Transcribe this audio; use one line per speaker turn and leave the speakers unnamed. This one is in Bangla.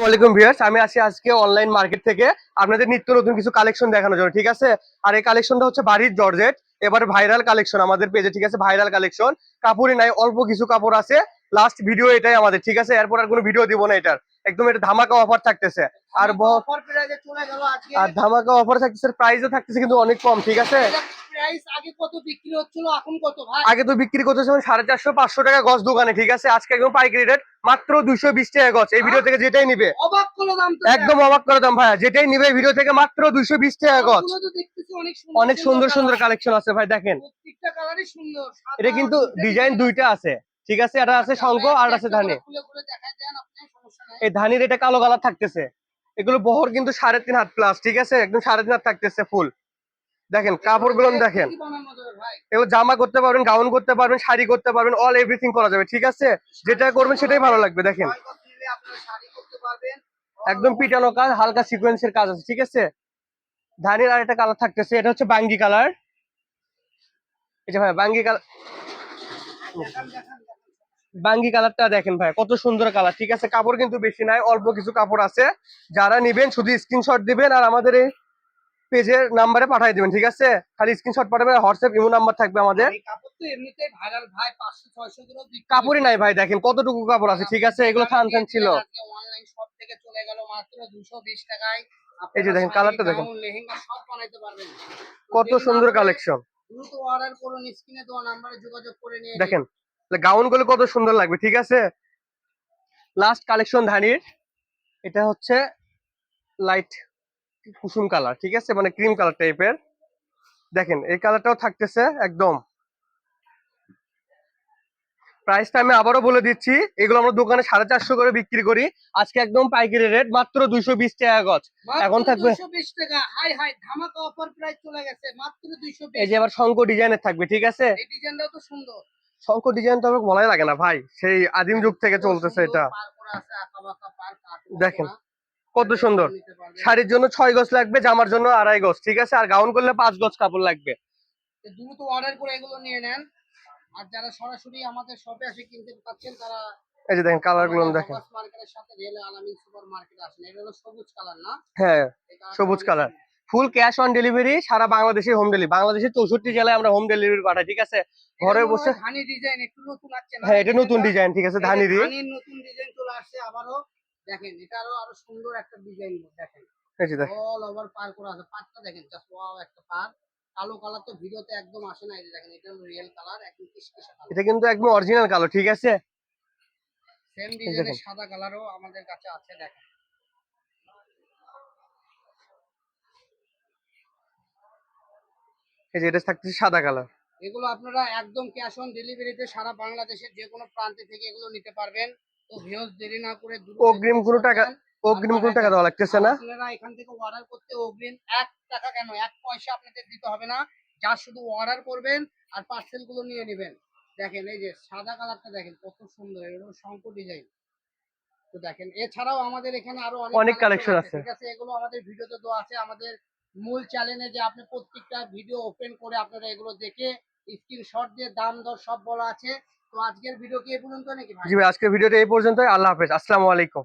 ওয়ালাইকুম ভিউয়ার্স আমি আছি আজকে অনলাইন মার্কেট থেকে। আপনাদের নিত্য নতুন কিছু কালেকশন দেখানোর জন্য ঠিক আছে? আর এই কালেকশনটা হচ্ছে বাড়ির জর্জেট এবারে ভাইরাল কালেকশন আমাদের পেজে ঠিক আছে? ভাইরাল কালেকশন কাপড়ই নাই অল্প কিছু কাপড় আছে। লাস্ট ভিডিও এটাই আমাদের ঠিক আছে? এরপর আর কোনো ভিডিও দিব না এটার। একদম এটা ধামাকা অফার থাকতেছে। আর আর ধামাকা অফার থাকতেছে প্রাইসও থাকতেছে কিন্তু অনেক কম ঠিক আছে?
আগে কত বিক্রি হচ্ছিল এখন কত ভাই?
আগে তো বিক্রি করতেছিলাম সাড়ে চারশো পাঁচশো টাকা গজ দোকানে ঠিক আছে? আজকে একদম পাইকারি রেট মাত্র দুইশো বিশ টাকা গজ এই ভিডিও থেকে যেটাই নিবে।
অবাক করে দাম
একদম অবাক করে দাম ভাইয়া যেটাই নিবে ভিডিও থেকে মাত্র দুইশো বিশ টাকা গজ
দেখতেছি অনেক সুন্দর
সুন্দর কালেকশন আছে ভাই দেখেন। এটা কিন্তু ডিজাইন দুইটা আছে ঠিক আছে? এটা আছে শঙ্খ আর আছে ধানি। এই ধানির এটা কালো কালার থাকতেছে। এগুলো বহর কিন্তু সাড়ে তিন হাত প্লাস ঠিক আছে? একদম সাড়ে তিন হাত থাকতেছে ফুল দেখেন কাপড়গুলো দেখেন। এগুলো জামা করতে পারবেন গাউন করতে পারবেন শাড়ি করতে পারবেন অল এভরিথিং করা যাবে ঠিক আছে? যেটা করবেন সেটাই ভালো লাগবে দেখেন। একদম পিটানো কাজ হালকা সিকোয়েন্সের কাজ আছে ঠিক আছে? ধানের আর একটা কালার থাকতেছে এটা হচ্ছে বাঙ্গি কালার এই যে ভাই বাঙ্গি কালার। বাঙ্গি কালারটা দেখেন ভাই কত সুন্দর কালার ঠিক আছে? কাপড় কিন্তু বেশি নাই অল্প কিছু কাপড় আছে। যারা নিবেন শুধু স্ক্রিনশট দিবেন আর আমাদের এই পেজের নাম্বারে পাঠিয়ে দিবেন ঠিক আছে? খালি স্ক্রিনশট পাঠাবেন হোয়াটসঅ্যাপ ইমো নাম্বার থাকবে আমাদের।
এই কাপড় তো এমনিতেই ভাইরাল ভাই 500 600 করে বিক্রি
কাপড়ই নাই ভাই দেখেন কতটুকু কাপড় আছে ঠিক আছে? এগুলো থান থান ছিল।
অনলাইন শপ থেকে চলে গেল মাত্র 220 টাকায়।
এই যে দেখেন, কালারটা দেখেন।
লেহেঙ্গা সব বানাইতে পারবেন।
কত সুন্দর কালেকশন
দ্রুত অর্ডার করুন স্ক্রিনে দেওয়া নাম্বারে যোগাযোগ করে নিয়ে
দেখেন গাউনগুলো কত সুন্দর লাগবে ঠিক আছে? লাস্ট কালেকশন ধানির এটা হচ্ছে লাইট কুসুম কালার ঠিক আছে? মানে ক্রিম কালার টাইপের দেখেন এই কালারটাও থাকতেছে একদম। প্রাইসটা আমি আবারও বলে দিচ্ছি এগুলো আমরা দোকানে সাড়ে চারশো করে বিক্রি করি। আজকে একদম পাইকারি রেট মাত্র দুইশো বিশ টাকা গজ। এখন থাকবে-
220 টাকা। হাই হাই ধামাকা অফার প্রাইস চলে গেছে মাত্র 220
এই যে আবার শঙ্খ ডিজাইনের থাকবে ঠিক আছে? শঙ্খ ডিজাইন তো বলাই লাগে না ভাই। সেই আদিম যুগ থেকে চলতেছে এটা। দেখেন। কত সুন্দর। শাড়ির জন্য ছয় গজ লাগবে জামার জন্য আড়াই গজ ঠিক আছে? আর গাউন করলে পাঁচ গজ কাপড় লাগবে।
দ্রুত অর্ডার করে এগুলো নিয়ে নেন। আর যারা সরাসরি আমাদের শপে এসে কিনতে পাচ্ছেন তারা
এই যে দেখেন কালারগুলো দেখেন।
মার্কেটের সাথে রেল আলামিন সুপার মার্কেট আসেন। এটা হলো সবুজ কালার না?
হ্যাঁ সবুজ colour full cash on delivery সারা বাংলাদেশে হোম ডেলিভারি বাংলাদেশের চৌষট্টি জেলায় আমরা হোম ডেলিভারি পাঠাই ঠিক আছে? ঘরে বসে
ধানি ডিজাইন একটু নতুন আসছে
হ্যাঁ এটা নতুন ডিজাইন ঠিক আছে
এই যে
ধানিরই
ধানির নতুন ডিজাইন চলে আসছে আবারও দেখেন এটা আরও আরও সুন্দর একটা ডিজাইন দেখেন। অল ওভার পার করা আছে পাটটা দেখেন জাস্ট ওয়াও একটা পার। কালো কালার তো ভিডিওতে একদম আসে না এই দেখেন এটা রিয়েল কালার একদম কিসকিসা কালার
এটা কিন্তু একদম অরিজিনাল কালো ঠিক আছে?
সেম। ডিজাইনের সাদা কালারও আমাদের কাছে আছে দেখেন।
এই যে এটা থাকতেছে সাদা কালার
এগুলো আপনারা একদম ক্যাশ অন ডেলিভারিতে সারা বাংলাদেশের যে কোনো প্রান্তে থেকে এগুলো নিতে পারবেন। তো ভিউজ দেরি না করে
অগ্রিম কোনো টাকা- অগ্রিম কোনো টাকা দেওয়া লাগতেছে না?
আপনারা এখান থেকে অর্ডার করতে অগ্রিম এক টাকা কেন? এক পয়সা আপনাদের দিতে হবে না। যা শুধু অর্ডার করবেন আর পার্সেলগুলো নিয়ে নেবেন। দেখেন এই যে সাদা কালারটা দেখেন কত সুন্দর এগুলো শঙ্কর ডিজাইন তো দেখেন এছাড়াও আমাদের এখানে আরও
অনেক collection আছে।
ঠিক আছে? এগুলো আমাদের ভিডিওতে দেওয়া আছে। আমাদের মূল চ্যানেলে যে আপনি প্রত্যেকটা ভিডিও ওপেন করে আপনারা এগুলো দেখে স্ক্রিনশট দিয়ে দাম দর সব বলা আছে। আজকের ভিডিও কি এই পর্যন্ত নাকি ভাই?
জি ভাই, আজকের ভিডিওটা এই পর্যন্তই। আল্লাহ হাফেজ। আসসালামু আলাইকুম।